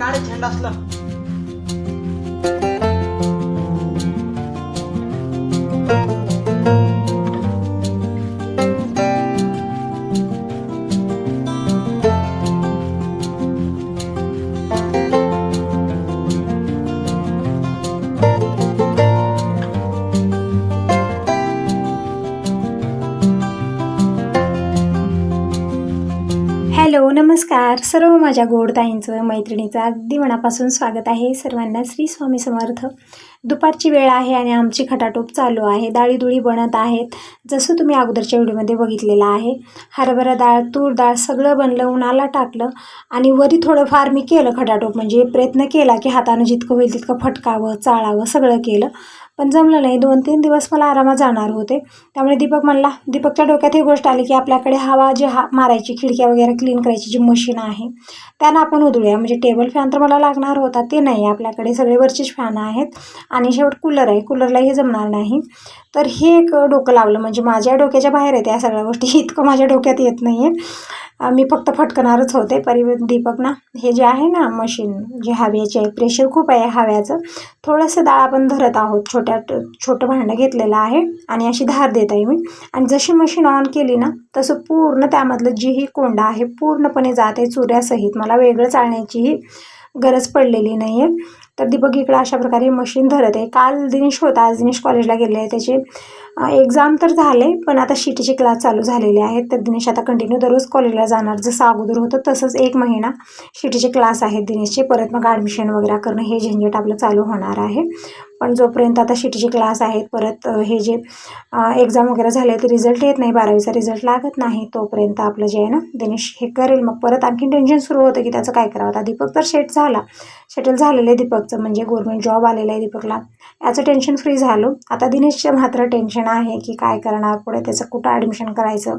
काढ झेंडा असला. नमस्कार. सर्व माझ्या गोडताईंचं मैत्रिणीचं अगदी मनापासून स्वागत आहे. सर्वांना श्री स्वामी समर्थ. दुपारची वेळ आहे आणि आमची खटाटोप चालू आहे. डाळीदुळी बनत आहेत. जसं तुम्ही अगोदरच्या व्हिडिओमध्ये बघितलेलं आहे हरभरा डाळ तूर डाळ सगळं बनलं उन्हाला टाकलं आणि वरी थोडंफार मी केलं खटाटोप. म्हणजे प्रयत्न केला की हातानं जितकं होईल तितकं फटकावं चाळावं सगळं केलं. पण जमलं नाही. दोन तीन दिवस मला आरामात जाणार होते. त्यामुळे दीपक म्हणला दीपकच्या डोक्यात ही गोष्ट आली की आपल्याकडे हवा जी हा मारायची खिडक्या वगैरे क्लीन करायची जी मशीन आहे त्यानं आपण उधळूया. म्हणजे टेबल फॅन तर मला लागणार होता. ते नाही आपल्याकडे. सगळे वरचेच फॅन आहेत. आणि शेवट कूलर आहे. कूलरलाही जमणार नाही. तर हे एक डोकं लावलं. म्हणजे माझ्या डोक्याच्या बाहेर आहेत या सगळ्या गोष्टी. इतकं माझ्या डोक्यात येत नाही आहे मी फक्त फटकणारच होते. परि दीपक ना हे जे आहे ना मशीन जे हव्याचे आहे प्रेशर खूप आहे हव्याचं थोडंसं डाळ आपण धरत आहोत. छोट्या छोटं भांडं घेतलेलं आहे आणि अशी धार देत आहे मी. आणि जशी मशीन ऑन केली ना तसं पूर्ण त्यामधलं जीही कोंडा आहे. पूर्णपणे जात आहे चुऱ्यासहित मला वेगळं चालण्याचीही गरज पडलेली नाही आहे तर दीपक इकडं अशा प्रकारे मशीन धरत आहे. काल दिनेश होता. आज दिनेश कॉलेजला गेले आहे त्याचे एक्झाम तर झाले पण आता शिटीचे क्लास चालू झालेले आहेत. तर दिनेश आता कंटिन्यू दररोज कॉलेजला जाणार. जसं अगोदर होतं तसंच एक महिना शिटीचे क्लास आहेत दिनेशचे. परत मग ॲडमिशन वगैरे करणं हे झंझट आपलं चालू होणार आहे. पण जोपर्यंत आता शिटीचे क्लास आहेत परत हे जे एक्झाम वगैरे झाले तर रिझल्ट येत नाही बारावीचा रिझल्ट लागत नाही तोपर्यंत आपलं जे आहे ना दिनेश हे करेल. मग परत आणखी टेन्शन सुरू होतं की त्याचं काय करावं? आता दीपक तर सेट झाला. सेटल झालेलं आहे दीपकचं. म्हणजे गव्हर्मेंट जॉब आलेला आहे दीपकला. याचं टेन्शन फ्री झालो. आता दिनेशचं मात्र टेन्शन आहे की काय करणार पुढे त्याचं कुठं ॲडमिशन करायचं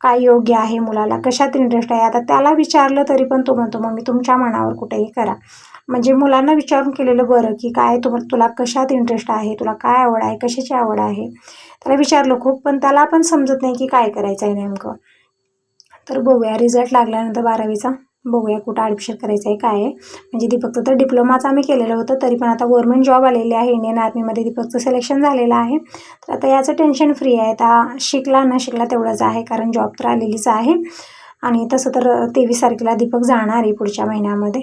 काय योग्य आहे मुलाला कशात इंटरेस्ट आहे? आता त्याला विचारलं तरी पण तो म्हणतो मग मी तुमच्या मनावर कुठेही करा. म्हणजे मुलांना विचारून केलेलं बरं की काय तुम तुला कशात इंटरेस्ट आहे तुला काय आवड आहे कशाची आवड आहे? त्याला विचारलं खूप पण त्याला पण समजत नाही की काय करायचं आहे नेमकं. तर बघूया रिझल्ट लागल्यानंतर बारावीचा. बघूया कुठं ॲडमिशन करायचं आहे काय आहे. म्हणजे दीपकचं तर डिप्लोमाचं आम्ही केलेलं होतं तरी पण आता गव्हर्मेंट जॉब आलेले आहे इंडियन आर्मीमध्ये दीपकचं सिलेक्शन झालेलं आहे. तर आता याचं टेन्शन फ्री आहे. आता शिकला न शिकला तेवढंच आहे कारण जॉब तर आलेलीच आहे. आणि तसं तर तेवीस तारखेला दीपक जाणार आहे पुढच्या महिन्यामध्ये.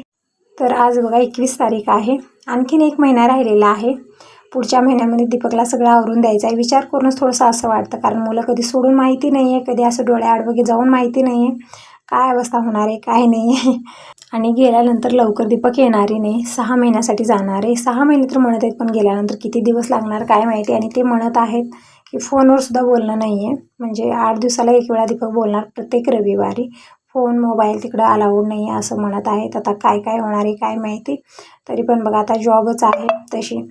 तर आज बघा एकवीस तारीख आहे. आणखीन एक महिना राहिलेला आहे. पुढच्या महिन्यामध्ये दीपकला सगळं आवरून द्यायचा आहे विचार करूनच थोडंसं असं वाटतं कारण मुलं कधी सोडून माहिती नाही आहे कधी असं डोळ्या आडवगे जाऊन माहिती नाही आहे काय अवस्था होणार आहे? काय नाही. आहे आणि गेल्यानंतर लवकर दीपक येणारही नाही. सहा महिन्यासाठी जाणार आहे. सहा महिने तर म्हणत आहेत पण गेल्यानंतर किती दिवस लागणार काय माहिती? आणि ते म्हणत आहेत की फोनवर सुद्धा बोलणं नाही आहे. म्हणजे आठ दिवसाला एक वेळा दीपक बोलणार प्रत्येक रविवारी. फोन मोबाईल तिकडं अलाउड नाही आहे असं म्हणत आहेत. आता काय काय होणार आहे काय माहिती? तरी पण बघा आता जॉबच आहे तशी.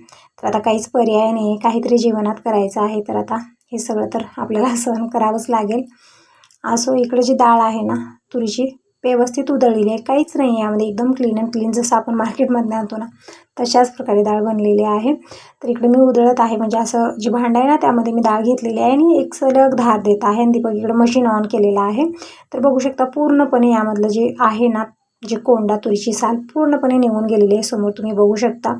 तर आता काहीच पर्याय नाही. आहे काहीतरी जीवनात करायचं आहे. तर आता हे सगळं तर आपल्याला सहन करावंच लागेल. असो इकडे जी डाळ आहे ना तुरीची व्यवस्थित उधळलेली आहे. काहीच नाही यामध्ये एकदम क्लीन अँड क्लीन जसं आपण मार्केटमधून आणतो ना तशाच प्रकारे डाळ बनलेली आहे. तर इकडे मी उधळत आहे. म्हणजे असं जी भांडं आहे ना त्यामध्ये मी डाळ घेतलेली आहे आणि एक सलग धार देत आहे. आणि दीपक इकडे मशीन ऑन केलेलं आहे. तर बघू शकता पूर्णपणे यामधलं जे आहे ना जे कोंडा तुरीची साल पूर्णपणे निघून गेलेली आहे. समोर तुम्ही बघू शकता.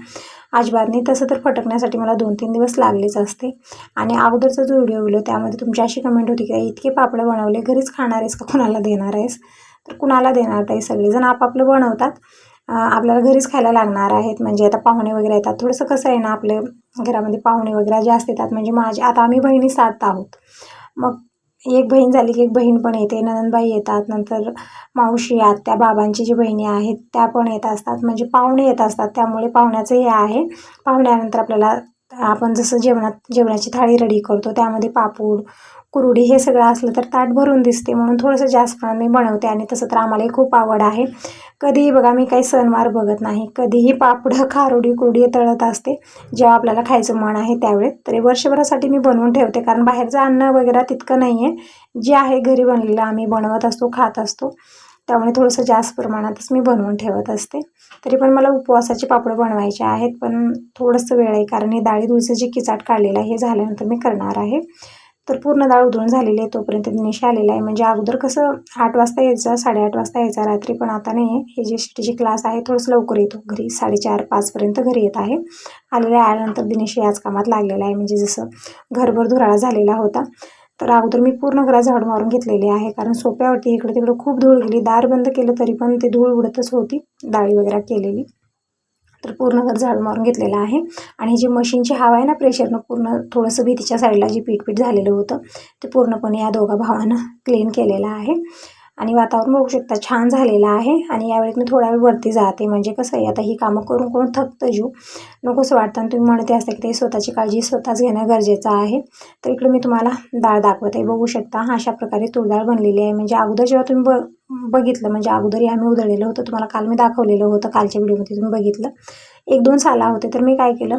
अजिबात तसं तर फटकण्यासाठी मला दोन तीन दिवस लागलेच असते. आणि अगोदरचा जो व्हिडिओ व्हिडिओ त्यामध्ये तुमची अशी कमेंट होती की इतके पापडं बनवले घरीच खाणार आहेस का? कुणाला देणार आहेस? तर कुणाला देणार ताई सगळेजण आपापलं बनवतात. आपल्याला घरीच खायला लागणार आहेत. म्हणजे आता पाहुणे वगैरे येतात. थोडंसं कसं आहे ना आपलं घरामध्ये पाहुणे वगैरे जास्त येतात म्हणजे माझे आता आम्ही बहिणी सात आहोत. मग एक बहीण झाली की एक बहीण पण येते. ननंदबाई येतात नंतर मावशी आत्या बाबांची जी बहिणी आहेत त्या पण येत असतात. म्हणजे पाहुणे येत असतात. त्यामुळे पाहुण्याचं हे आहे. पाहुण्यानंतर आपल्याला आपण जसं जेवणात जेवणाची थाळी रेडी करतो त्यामध्ये पापूड कुरुडी हे सगळं असलं तर ताट भरून दिसते म्हणून थोडंसं जास्त प्रमाणात मी बनवते आणि तसं तर आम्हालाही खूप आवड आहे. कधीही बघा मी काही सणवार बघत नाही. कधीही पापडं खारुडी कुरडी तळत असते. जेव्हा आपल्याला खायचं मन आहे त्यावेळेस तरी वर्षभरासाठी मी बनवून ठेवते कारण बाहेरचं अन्न वगैरे तितकं नाही आहे जे आहे घरी बनलेलं आम्ही बनवत असतो खात असतो. त्यामुळे थोडंसं जास्त प्रमाणातच मी बनवून ठेवत असते. तरी पण मला उपवासाचे पापडं बनवायचे आहेत पण थोडंसं वेळ आहे कारण हे डाळी तुळचं जे किचाट काढलेलं आहे. हे झाल्यानंतर मी करणार आहे. तर पूर्ण डाळ उधळून झालेली आहे तोपर्यंत निश आलेला आहे. म्हणजे अगोदर कसं आठ वाजता यायचा साडेआठ वाजता यायचा रात्री पण आता नाही आहे. हे जे जे क्लास आहे थोडंसं लवकर येतो. घरी साडेचार पाचपर्यंत घरी येत आहे. आलेल्या आल्यानंतर दिनेश याच कामात लागलेला आहे. म्हणजे जसं घरभर धुराळा झालेला होता. तर अगोदर मी पूर्ण घरात झाड मारून घेतलेली आहे. कारण सोप्यावरती इकडे तिकडे खूप धूळ गेली. दार बंद केलं तरी पण ते धूळ उडतच होती. डाळी वगैरे केलेली. तर पूर्ण घर झाड मारून घेतलेलं आहे. आणि जी मशीनची हवा आहे ना प्रेशरनं पूर्ण थोडंसं भीतीच्या साईडला जे पीठपीठ झालेलं होतं ते पूर्णपणे या दोघा भावानं क्लीन केलेलं आहे. आणि वातावरण बघू शकता छान झालेलं आहे. आणि यावेळेस मी थोडा वेळ वरती जाते. म्हणजे कसं आहे आता ही कामं करून करून थकतं जीव. नकोसं वाटतं. आणि तुम्ही म्हणते असता की ते स्वतःची काळजी स्वतःच घेणं गरजेचं आहे. तर इकडे मी तुम्हाला डाळ दाखवत. आहे बघू शकता अशा प्रकारे तुळडाळ बनलेली आहे. म्हणजे अगोदर जेव्हा तुम्ही ब बघितलं. म्हणजे अगोदरही आम्ही उधळलेलं होतं. तुम्हाला काल मी दाखवलेलं होतं कालच्या व्हिडिओमध्ये तुम्ही बघितलं. एक दोन साला होते तर मी काय केलं?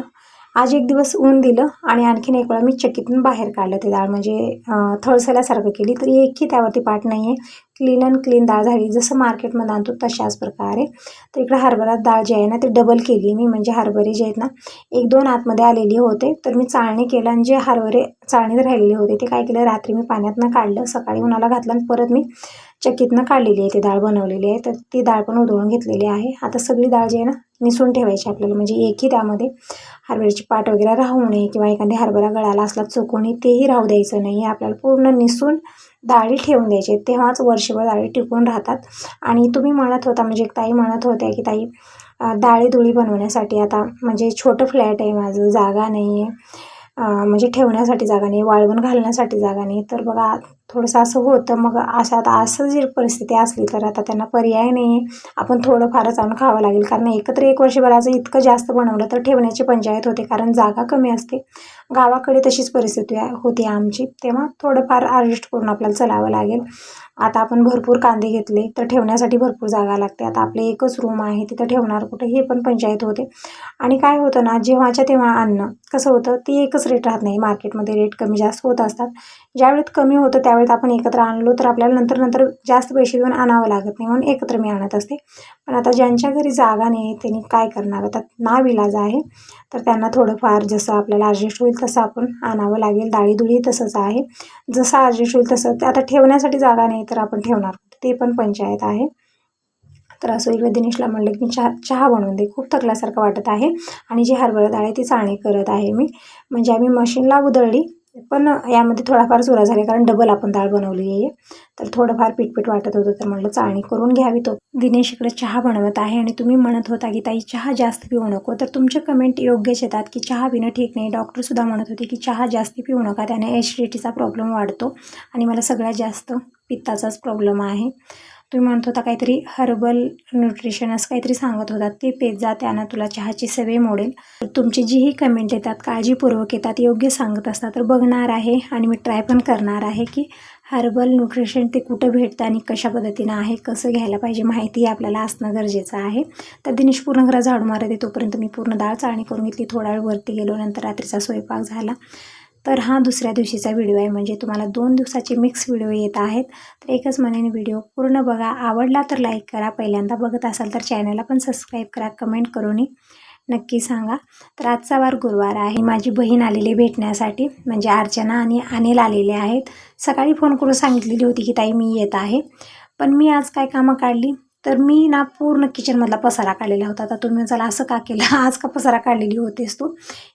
आज एक दिवस ऊन दिलं आणि आणखीन एक वेळा मी चक्कीतून बाहेर काढलं ते डाळ. म्हणजे थळसल्यासारखं केली. तरी एकही त्यावरती पाठ नाही आहे क्लीन अँड क्लीन डाळ झाली. जसं मार्केटमध्ये आणतो तशाच प्रकारे. तर इकडं हरभरा डाळ जी आहे ना ती डबल केली मी. म्हणजे हरभरे जे आहेत ना एक दोन आतमध्ये आलेली होते. तर मी चाळणी केलं आणि जे हरभरे चाळणीत राहिलेले होते ते काय केलं? रात्री मी पाण्यातनं काढलं. सकाळी उन्हाला घातलं आणि परत मी चक्कीतनं काढलेली आहे ती डाळ बनवलेली आहे. तर ती डाळ पण उधळून घेतलेली आहे. आता सगळी डाळ जी आहे ना निसून ठेवायची आपल्याला. म्हणजे एकही त्यामध्ये हरभऱ्याची पाट वगैरे राहू नये किंवा एखादी हरभरा गळाला असला चुकून तेही राहू द्यायचं नाही. आपल्याला पूर्ण निसून डाळी ठेवून द्यायचे तेव्हाच वर्षभर डाळी टिकून राहतात. आणि तुम्ही म्हणत होता म्हणजे एक ताई म्हणत होत्या की ताई डाळी दुळी बनवण्यासाठी आता म्हणजे छोटं फ्लॅट आहे माझं जागा नाही आहे म्हणजे ठेवण्यासाठी जागा नाही वाळवण घालण्यासाठी जागा नाही तर बघा थोडंसं असं होतं. मग असं आता असं जर परिस्थिती असली तर आता त्यांना पर्याय नाही आहे आपण थोडंफारच आणून खावं लागेल. कारण एकत्र एक वर्षभराचं इतकं जास्त बनवलं तर ठेवण्याची पंचायत होते. कारण जागा कमी असते. गावाकडे तशीच परिस्थिती होती आमची. तेव्हा थोडंफार ॲडजस्ट करून आपल्याला चलावं लागेल. आता आपण भरपूर कांदे घेतले तर ठेवण्यासाठी भरपूर जागा लागते. आता आपले एकच रूम आहे तिथं ठेवणार कुठं हे पण पंचायत होते. आणि काय होतं ना जेव्हाच्या तेव्हा अन्न कसं होतं ते एकच रेट राहत नाही. मार्केटमध्ये रेट कमी जास्त होत असतात. ज्यावेळेत कमी होतं त्यावेळेत आपण एकत्र आणलो तर आपल्याला नंतर नंतर जास्त पैसे देऊन आणावं लागत नाही म्हणून एकत्र मी आणत असते. पण आता ज्यांच्या घरी जागा नाही त्यांनी काय करणार? आता नाव इलाज आहे. तर त्यांना थोडंफार जसं आपल्याला ॲडजस्ट होईल तसं आपण आणावं लागेल. डाळीदुळी तसंच आहे. जसं ॲडजस्ट होईल तसं आता ठेवण्यासाठी जागा नाही तर आपण ठेवणार ते पण पंचायत आहे. तर असं एकदा दिनेशला म्हणलं की मी चहा चहा बनवून दे. खूप थकल्यासारखं वाटत आहे. आणि जी हरभरा डाळ आहे ती चाळणी करत आहे मी. म्हणजे आम्ही मशीनला उधळली. पण यामध्ये थोडाफार चुरा झाला कारण डबल आपण डाळ बनवली आहे. तर थोडंफार पीठपीठ वाटत होतं तर म्हटलं चाळणी करून घ्यावी तो. दिनेश इकडे चहा बनवत आहे आणि तुम्ही म्हणत होता की ताई चहा जास्त पिऊ नको. तर तुमचे कमेंट योग्यच येतात की चहा पिणं ठीक नाही. डॉक्टरसुद्धा म्हणत होते की चहा जास्त पिऊ नका त्याने ॲसिडिटीचा प्रॉब्लेम वाढतो आणि मला सगळ्यात जास्त पित्ताचाच प्रॉब्लेम आहे. तुम्ही म्हणत होता काहीतरी हर्बल न्यूट्रिशन असं काहीतरी सांगत होता. ते पेज जा त्यानं तुला चहाची सवय मोडेल. तुमची जीही कमेंट येतात काळजीपूर्वक येतात योग्य सांगत असतात तर बघणार आहे आणि मी ट्राय पण करणार आहे की हर्बल न्यूट्रिशन ते कुठं भेटतं आणि कशा पद्धतीनं आहे कसं घ्यायला पाहिजे माहिती आपल्याला असणं गरजेचं आहे. तर दिनेश पूर्ण घरा झाडू मारत आहे तोपर्यंत मी पूर्ण डाळ चाळणी करून घेतली. थोडा वेळ वरती गेलो नंतर रात्रीचा स्वयंपाक झाला. तर हा दुसऱ्या दिवशीचा व्हिडिओ आहे. म्हणजे तुम्हाला दोन दिवसाचे मिक्स व्हिडिओ येत आहेत. तर एकच मनाने व्हिडिओ पूर्ण बघा. आवडला तर लाईक करा. पहिल्यांदा बघत असाल तर चॅनलला पण सबस्क्राईब करा. कमेंट करून नक्की सांगा. तर आजचा वार गुरुवार आहे. माझी बहीण आलेली भेटण्यासाठी. म्हणजे अर्चना आणि अनिल आलेले आहेत. सकाळी फोन करून सांगितलेली होती की ताई मी येत आहे. पण मी आज काय कामं काढली? तर मी ना पूर्ण किचनमधला पसारा काढलेला होता. आता तुम्ही चला असं का केलं? आज का पसारा काढलेली होतेस तू?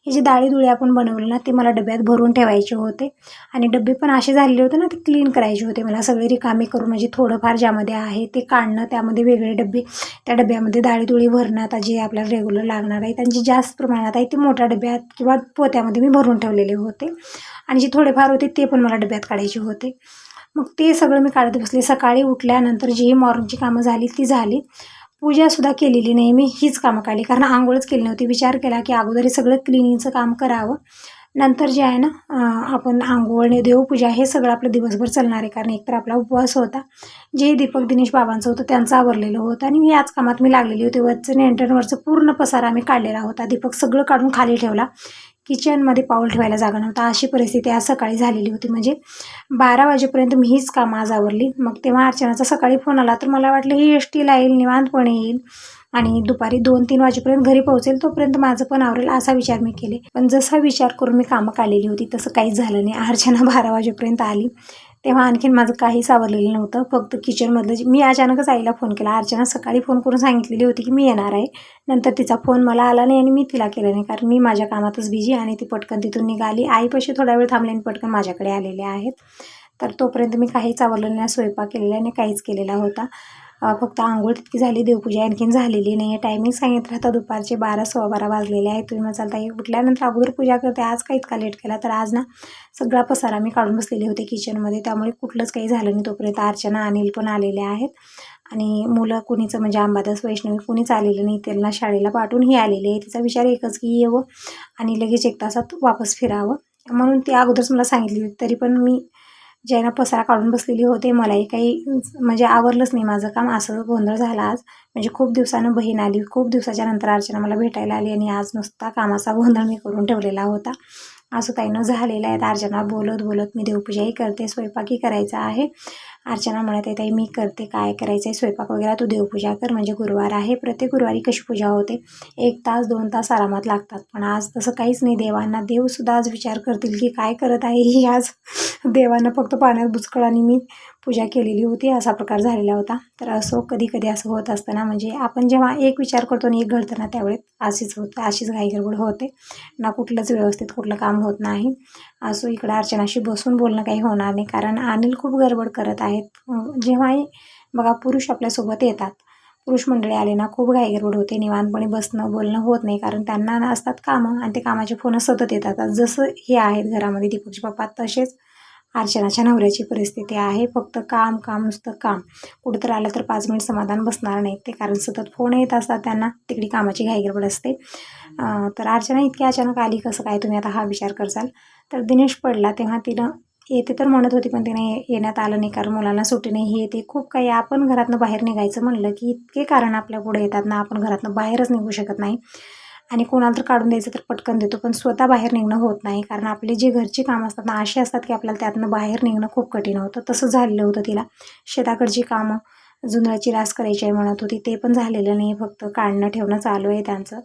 हे जे डाळीदुळे आपण बनवले ना ते मला डब्यात भरून ठेवायचे होते. आणि डबे पण असे झालेले होते ना ते क्लीन करायचे होते मला. सगळे रिकामे करून म्हणजे थोडंफार ज्यामध्ये आहे ते काढणं त्यामध्ये वेगळे डबे त्या डब्यामध्ये डाळीदुळी भरणं आता जे आपल्याला रेग्युलर लागणार आहे त्यांची जास्त प्रमाणात आहे ते मोठ्या डब्यात किंवा पोत्यामध्ये मी भरून ठेवलेले होते. आणि जे थोडेफार होते ते पण मला डब्यात काढायचे होते. मग ते सगळं मी काढत बसले. सकाळी उठल्यानंतर जी मॉर्निंगची कामं झाली ती झाली. पूजासुद्धा केलेली नाही मी हीच कामं काढली. कारण आंघोळच केली नव्हती. विचार केला की अगोदर सगळं क्लिनिंगचं काम करावं. नंतर जे आहे ना आपण आंघोळणे देवपूजा हे सगळं आपलं दिवसभर चालणार आहे. कारण एकतर आपला उपवास होता. जे दीपक दिनेश बाबांचं होतं त्यांचं आवरलेलं होतं. आणि याच कामात मी लागलेली होती. वरचं एंटरवरचं पूर्ण पसारा मी काढलेला होता. दीपक सगळं काढून खाली ठेवला. किचनमध्ये पाऊल ठेवायला जागा नव्हता. अशी परिस्थिती आज सकाळी झालेली होती. म्हणजे बारा वाजेपर्यंत मी हीच कामं आज आवरली. मग तेव्हा अर्चनाचा सकाळी फोन आला. तर मला वाटलं ही एस टीला येईल निवांतपणे येईल आणि दुपारी दोन तीन वाजेपर्यंत घरी पोहोचेल. तोपर्यंत माझं पण आवरेल असा विचार मी केले. पण जसा विचार करून मी कामं काढलेली होती तसं काहीच झालं नाही. अर्चना बारा वाजेपर्यंत आली. तेव्हा आणखीन माझं काहीच आवरलेलं नव्हतं. फक्त किचनमधलं जे- मी अचानकच आईला फोन केला. अर्चना सकाळी फोन करून सांगितलेली होती की मी येणार आहे. नंतर तिचा फोन मला आला नाही आणि मी तिला केला नाही कारण मी माझ्या कामातच बिझी आणि ती पटकन तिथून निघाली. आईपाशी थोडा वेळ थांबले आणि पटकन माझ्याकडे आलेले आहेत. तर तोपर्यंत मी काहीच आवरलेलं नाही स्वयंपाक केलेला आणि काहीच केलेला होता. फक्त आंघोळ तितकी झाली देवपूजा आणखीन झालेली नाही आहे टायमिंग सांगितलं होतं दुपारचे बारा सव्वा बारा वाजलेले आहेत तुम्ही मग ताई उठल्यानंतर अगोदर पूजा करते. आज का इतका लेट केला? तर आज ना सगळा पसारा मी काढून बसलेले होते किचनमध्ये त्यामुळे कुठलंच काही झालं नाही तोपर्यंत. अर्चना अनिल पण आलेले आहेत. आणि मुलं कुणीचं म्हणजे अंबादास वैष्णवी कुणीच आलेलं नाही. त्यांना शाळेला पाठवून ही आलेली आहे. तिचा विचार एकच की येवं आणि लगेच एक तासात वापस फिरावं. म्हणून ती अगोदरच मला सांगितली तरी पण मी ज्यांना पसारा काढून बसलेली होते मलाही काही म्हणजे आवरलंच नाही माझं काम. असं गोंधळ झाला आज. म्हणजे खूप दिवसानं बहीण आली. खूप दिवसाच्या नंतर अर्चना मला भेटायला आली आणि आज नुसता कामाचा गोंधळ मी करून ठेवलेला होता. असं ताईनं झालेलं आहे. अर्चना बोलत बोलत मी देवपूजाही करते. स्वयंपाकही करायचा आहे. अर्चना म्हणत आहे ताई मी करते. काय करायचं आहे स्वयंपाक वगैरे. तू देवपूजा कर. म्हणजे गुरुवार आहे. प्रत्येक गुरुवारी कशी पूजा होते? एक तास दोन तास आरामात लागतात. पण आज तसं काहीच नाही. देवांना देवसुद्धा आज विचार करतील की काय करत आहे ही आज. देवांना फक्त पाण्यात बुचकळ आणि मी पूजा केलेली होती. असा प्रकार झालेला होता. तर असो कधी कधी असं होत असताना म्हणजे आपण जेव्हा एक विचार करतो आणि एक घडतं ना त्यावेळेस अशीच होतं. अशीच घाई गडबड होते. ना कुठलंच व्यवस्थित कुठलं काम होत नाही. असो इकडं अर्चनाशी बसून बोलणं काही होणार नाही कारण अनिल खूप गडबड करत आहेत. जेव्हाही बघा पुरुष आपल्यासोबत येतात. पुरुष मंडळी आले ना खूप घाईगरबड होते. निवांतपणे बसणं बोलणं होत नाही कारण त्यांना ना असतात कामं आणि ते कामाचे फोन सतत येतात. जसं हे आहेत घरामध्ये दीपकचे पप्पा तसेच अर्चनाच्या नवऱ्याची परिस्थिती आहे. फक्त काम काम नुसतं काम. कुठं तर आलं तर पाच मिनिट समाधान बसणार नाही ते कारण सतत फोन येत असतात त्यांना तिकडे कामाची घाईगडबड असते. तर अर्चना इतकी अचानक आली कसं काय? तुम्ही आता हा विचार करसाल? तर दिनेश पडला तेव्हा तिनं येते तर म्हणत होती पण तिने येण्यात आलं नाही कारण मुलांना सुटी नाही. हे येते. खूप काही आपण घरातनं बाहेर निघायचं म्हणलं की इतके कारण आपल्या पुढे येतात ना आपण घरातनं बाहेरच निघू शकत नाही. आणि कोणाला तर काढून द्यायचं तर पटकन देतो. पण स्वतः बाहेर निघणं होत नाही. कारण आपले जे घरची कामं असतात ना असे असतात की आपल्याला त्यातनं बाहेर निघणं खूप कठीण होतं. तसं झालेलं होतं तिला. शेताकडची कामं जुंधळाची रास करायची आहे म्हणत होती ते पण झालेलं नाही. फक्त काढणं ठेवणं चालू आहे त्यांचं.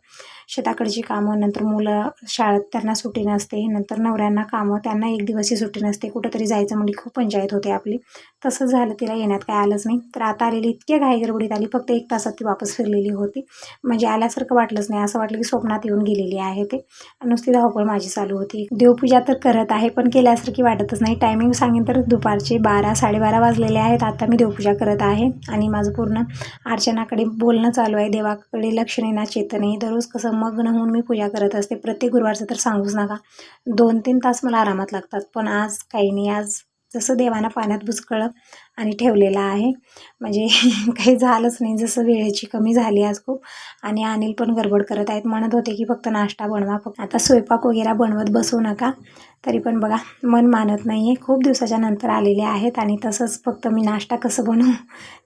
शेताकडची कामं नंतर मुलं शाळेत त्यांना सुट्टी नसते. नंतर नवऱ्यांना कामं त्यांना एक दिवसही सुट्टी नसते. कुठंतरी जायचं म्हणजे खूप पंचायत होते आपली. तसं झालं तिला येण्यात काय आलंच नाही. तर आता आलेली इतक्या घाई आली फक्त एक तासात ती वापस फिरलेली होती. म्हणजे आल्यासारखं वाटलंच नाही. असं वाटलं की स्वप्नात येऊन गेलेली आहे ते. नुसती धावपळ माझी चालू होती. देवपूजा तर करत आहे पण केल्यासारखी वाटतच नाही. टायमिंग सांगेन तर दुपारचे बारा साडेबारा वाजलेले आहेत. आता मी देवपूजा करत आहे. आणि माझं पूर्ण अर्चनाकडे बोलणं चालू आहे. देवाकडे लक्ष नाही ना चेतन आहे. दररोज कसं मग्न होऊन मी पूजा करत असते. प्रत्येक गुरुवारचं तर सांगूच नका. दोन तीन तास मला आरामात लागतात. पण आज काही नाही. आज जसं देवानं पाण्यात बुचकळं आणि ठेवलेलं आहे. म्हणजे काही झालंच नाही जसं वेळेची कमी झाली आज खूप. आणि अनिल पण गडबड करत आहेत. म्हणत होते की फक्त नाश्ता बनवा फक्त आता स्वयंपाक वगैरे बनवत बसू नका. तरी पण बघा मन मानत नाही आहे खूप दिवसाच्या नंतर आलेले आहेत आणि तसंच फक्त मी नाश्ता कसं बनवू?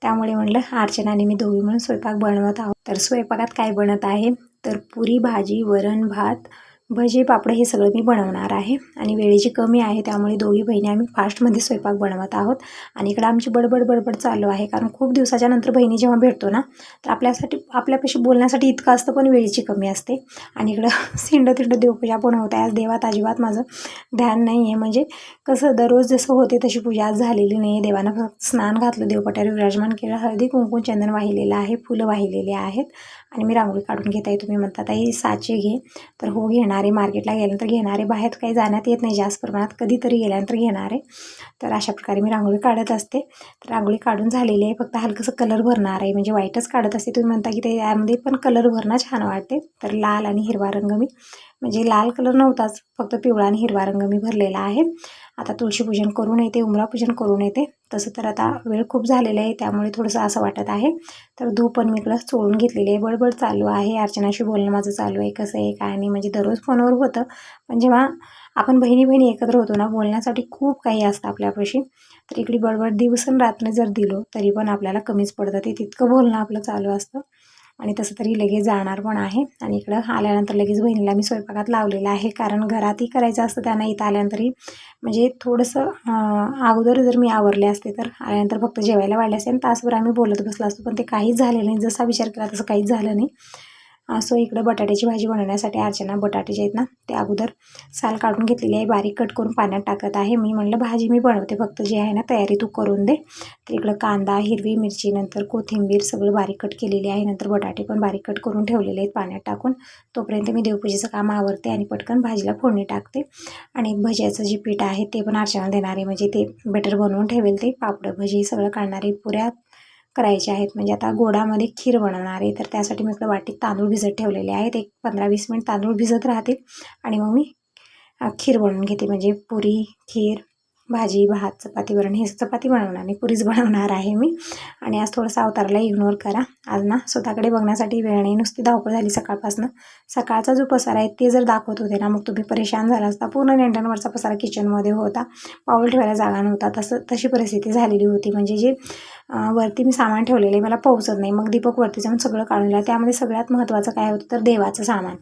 त्यामुळे म्हणलं अर्चनाने मी दोघी म्हणून स्वयंपाक बनवत आहोत. तर स्वयंपाकात काय बनत आहे? तर पुरी भाजी वरण भात भजे पापड हे सगळं मी बनवणार आहे आणि वेळेची कमी आहे त्यामुळे दोघी बहिणी आम्ही फास्टमध्ये स्वयंपाक बनवत आहोत. आणि इकडं आमची बडबड बडबड चालू आहे कारण खूप दिवसाच्या नंतर बहिणी जेव्हा भेटतो ना तर आपल्यासाठी आपल्यापाशी बोलण्यासाठी इतकं असतं पण वेळेची कमी असते. आणि इकडं सिंड तिंड देवपूजा पण होत आहे. आज देवात अजिबात माझं ध्यान नाही आहे. म्हणजे कसं दररोज जसं होते तशी पूजा आज झालेली नाही. आहे देवानं स्नान घातलं देवपट्यावर विराजमान केलं हळदी कुंकू चंदन वाहिलेलं आहे फुलं वाहिलेले आहेत. आणि मी रांगोळी काढून घेत आहे. तुम्ही म्हणता ताई साचे घे. तर हो घेणारे मार्केटला गेल्यानंतर घेणारे बाहेर काही जाण्यात येत नाही. जास्त प्रमाणात कधीतरी गेल्यानंतर घेणारे. तर अशा प्रकारे मी रांगोळी काढत असते. तर रांगोळी काढून झालेली आहे. फक्त हलकंसं कलर भरणार आहे. म्हणजे व्हाईटच काढत असते. तुम्ही म्हणता की ते यामध्ये पण कलर भरणं छान वाटते. तर लाल आणि हिरवा रंग मी म्हणजे लाल कलर नव्हताच फक्त पिवळा आणि हिरवा रंग मी भरलेला आहे. आता तुळशीपूजन करून येते उमरापूजन करून येते. तसं तर आता वेळ खूप झालेला आहे त्यामुळे थोडंसं असं वाटत आहे. तर धूप पण मी इकडं चोळून घेतलेली आहे बडबड चालू आहे अर्चनाशी बोलणं माझं चालू आहे कसं आहे काय नाही म्हणजे दररोज फोनवर होतं. पण जेव्हा आपण बहिणी बहिणी एकत्र होतो ना बोलण्यासाठी खूप काही असतं आपल्यापाशी. तर इकडे बडबड दिवस आणि रात्र जर दिलो तरी पण आपल्याला कमीच पडतं. ते तितकं बोलणं आपलं चालू असतं. आणि तसं तरी लगेच जाणार पण आहे. आणि इकडं आल्यानंतर लगेच बहिणीला मी स्वयंपाकात लावलेला आहे. कारण घरातही करायचं असतं त्यांना इथं आल्यानंतरही म्हणजे थोडंसं अगोदर जर मी आवरले असते तर आल्यानंतर फक्त जेवायला वाढले असते. आणि तासभर आम्ही बोलत बसलो असतो पण ते काहीच झालेलं नाही. जसा विचार केला तसं काहीच झालं नाही. असो इकडं बटाट्याची भाजी बनवण्यासाठी अर्चना बटाटे जे आहेत ना ते अगोदर साल काढून घेतलेली आहे. बारीक कट करून पाण्यात टाकत आहे. मी म्हणलं भाजी मी बनवते. फक्त जे आहे ना तयारी तू करून दे. तर इकडं कांदा हिरवी मिरची नंतर कोथिंबीर सगळं बारीक कट केलेली आहे. नंतर बटाटे पण बारीक कट करून ठेवलेले आहेत पाण्यात टाकून. तोपर्यंत मी देवपूजेचं काम आवरते आणि पटकन भाजीला फोडणी टाकते. आणि भज्याचं जे पीठ आहे ते पण अर्चना देणारे म्हणजे ते बेटर बनवून ठेवेल ते पापड भजी सगळं काढणारे पुऱ्या करायचे आहेत. म्हणजे आता गोडामध्ये खीर बनवणार आहे. तर त्यासाठी मी इकडं वाटीत तांदूळ भिजत ठेवलेले आहेत. एक पंधरा वीस मिनिट तांदूळ भिजत राहतील. आणि मग मी खीर बनवून घेते. म्हणजे पुरी खीर भाजी भात चपाती वरण हे चपाती बनवणार नाही पुरीच बनवणार आहे मी. आणि आज थोडंसं अवताराला इग्नोर करा. आज ना स्वतःकडे बघण्यासाठी वेळ नाही. नुसती धावपळ झाली सकाळपासून. सकाळचा जो पसारा आहे ते जर दाखवत होते ना मग तुम्ही परेशान झाला असता. पूर्ण नेंटांवरचा पसारा किचनमध्ये होता. पाऊल ठेवायला जागा नव्हता. तसं तशी परिस्थिती झालेली होती. म्हणजे जे वरती मी सामान ठेवलेले मला पोहोचत नाही. मग दीपक वरती जाऊन सगळं काढून दिलं त्यामध्ये सगळ्यात महत्त्वाचं काय होतं तर देवाचं सामान.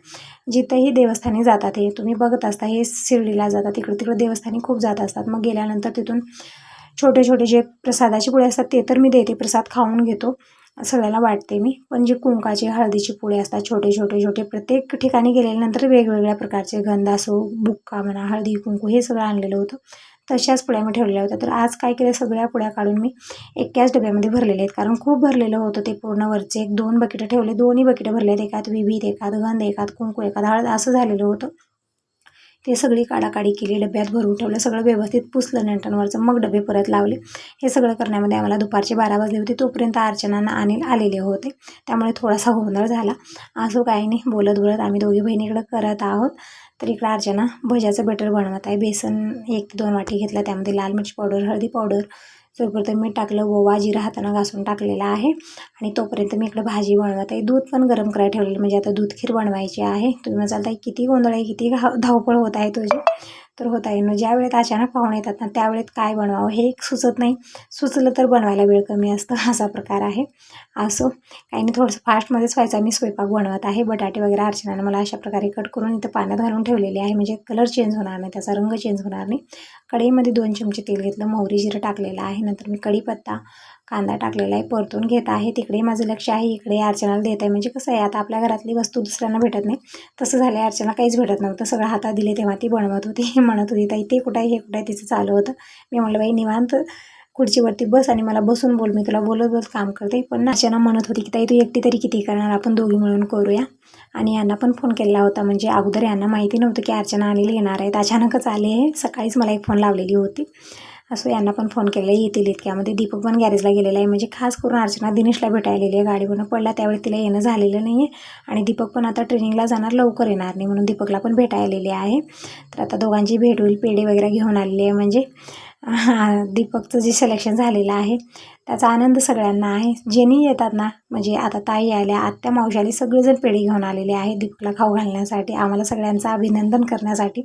जिथंही देवस्थानी जातात हे तुम्ही बघत असता हे शिर्डीला जातात इकडं तिकडं देवस्थानी खूप जात असतात. मग गेल्यानंतर तिथून छोटे छोटे जे प्रसादाचे पुढे असतात ते तर मी देते. प्रसाद खाऊन घेतो. सगळ्याला वाटते मी. पण जे कुंकाचे हळदीचे पुळे असतात छोटे छोटे छोटे प्रत्येक ठिकाणी गेल्यानंतर वेगवेगळ्या प्रकारचे गंध असो बुक्का म्हणा हळदी कुंकू हे सगळं आणलेलं होतं. तशाच पुड्या मी ठेवलेल्या होत्या. तर आज काय केलं सगळ्या पुड्या काढून मी एकाच डब्यामध्ये भरलेले आहेत. कारण खूप भरलेलं होतं ते पूर्ण वरचे. एक दोन बकेटं ठेवले. दोन्ही बकेटं भरले आहेत एकात विभीत एकात गंध एकात कुंकू एकात हळद. असं झालेलं होतं. ते सगळी काढाकाडी केली डब्यात भरून ठेवलं. सगळं व्यवस्थित पुसलं नंटनवरचं मग डबे परत लावले. हे सगळं करण्यामध्ये आम्हाला दुपारचे बारा वाजले होते. तोपर्यंत अर्चनानं अनिल आलेले होते. त्यामुळे थोडासा गोंधळ झाला. असो काही नाही. बोलत बोलत आम्ही दोघी बहिणीकडं करत आहोत. तर इकडं अर्चना भज्याचं बटर बनवत आहे. बेसन एक ते दोन वाटी घेतलं त्यामध्ये लाल मिरची पावडर हळदी पावडर तोपर्यंत मीठ टाकलं ओवा जिरा हातानं घासून टाकलेला आहे. आणि तोपर्यंत मी इकडं भाजी बनवत आहे. दूध पण गरम करायला ठेवलेलं म्हणजे आता दूध खीर बनवायची आहे. तुम्ही म्हणाल ताई किती गोंधळ आहे? किती घा धावपळ होत आहे तुझी? तर होत आहे न ज्या वेळेत अचानक पाहुणे येतात ना त्यावेळेत काय बनवावं हे एक सुचत नाही. सुचलं तर बनवायला वेळ कमी असतं असा प्रकार आहे. असो काही नाही थोडंसं फास्टमध्येच व्हायचा. मी स्वयंपाक बनवत आहे बटाटे वगैरे अर्चनानं मला अशा प्रकारे कट करून इथं पाण्यात घालून ठेवलेले आहे. म्हणजे कलर चेंज होणार नाही त्याचा रंग चेंज होणार नाही. कढईमध्ये दोन चमचे तेल घेतलं मोहरी जिरं टाकलेलं आहे. नंतर मी कढीपत्ता कांदा टाकलेला आहे परतून घेत आहे. तिकडे माझं लक्ष आहे इकडे अर्चनाला देत आहे. म्हणजे कसं आहे आता आपल्या घरातली वस्तू दुसऱ्यांना भेटत नाही. तसं झालं आहे अर्चना काहीच भेटत नव्हतं. सगळं हातात दिले तेव्हा ती बनवत होती म्हणत होती ताई ते कुठं आहे हे कुठं आहे? तिचं चालू होतं. मी म्हणलं बाई निवांत. खुर्चीवरती बस आणि मला बसून बोल. मी तुला बोलत बोलत काम करते. पण अर्चना म्हणत होती की ताई तू एकटी तरी किती करणार? आपण दोघी मिळून करूया. आणि यांना पण फोन केलेला होता. म्हणजे अगोदर यांना माहिती नव्हतं की अर्चना आलेली येणार आहेत. अचानकच आले. सकाळीच मला एक फोन लावलेली होती. असं यांना पण फोन केलेला येतील इतक्यामध्ये दीपक पण गॅरेजला गेलेला आहे. म्हणजे खास करून अर्चना दिनेशला भेटायलेली आहे. गाडीवरून पडला त्यावेळी तिला येणं झालेलं नाही आहे आणि दीपक पण आता ट्रेनिंगला जाणार लवकर येणार नाही म्हणून दीपकला पण भेटायलेली आहे. तर आता दोघांची भेट होईल पेढे वगैरे घेऊन आलेली आहे. म्हणजे दीपकचं जे सिलेक्शन झालेलं आहे त्याचा आनंद सगळ्यांना आहे. जेनी येतात ना म्हणजे आता ताई आल्या आत्या मावशाली सगळेजण पेढी घेऊन आलेले आहे दीपकला खाऊ घालण्यासाठी आम्हाला सगळ्यांचं अभिनंदन करण्यासाठी.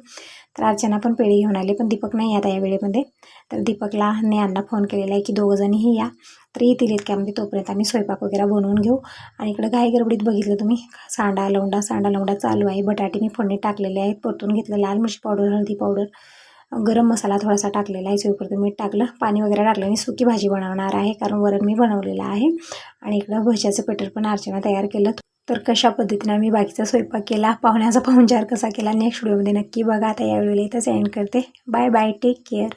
तर अर्चना पण पेढी घेऊन आली पण दीपक नाही आता या वेळेमध्ये. तर दीपकला ने यांना फोन केलेला आहे की दोघंजणीही या. तर येतील इतक्यामध्ये म्हणजे तोपर्यंत आम्ही स्वयंपाक वगैरे बनवून घेऊ. आणि इकडं घाई गडबडीत बघितलं तुम्ही सांडा लवंडा सांडा लवंडा चालू आहे बटाटे मी फोडणी टाकलेले आहेत परतून घेतलं लाल मिरची पावडर हळदी पावडर गरम मसाला थोडासा टाकलेला आहे. चवीपुरतं मीठ टाकलं पाणी वगैरे टाकलं आणि सुकी भाजी बनवणार आहे. कारण वरण मी बनवलेलं आहे. आणि इकडं भज्याचं पेटर पण अर्चना तयार केलं. तर कशा पद्धतीनं मी बाकीचा स्वयंपाक केला पाहुण्याचा पाहुणचार कसा केला नेक्स्ट व्हिडिओमध्ये नक्की बघा. आता या वेळेला इथंच एंड करते. Bye bye take care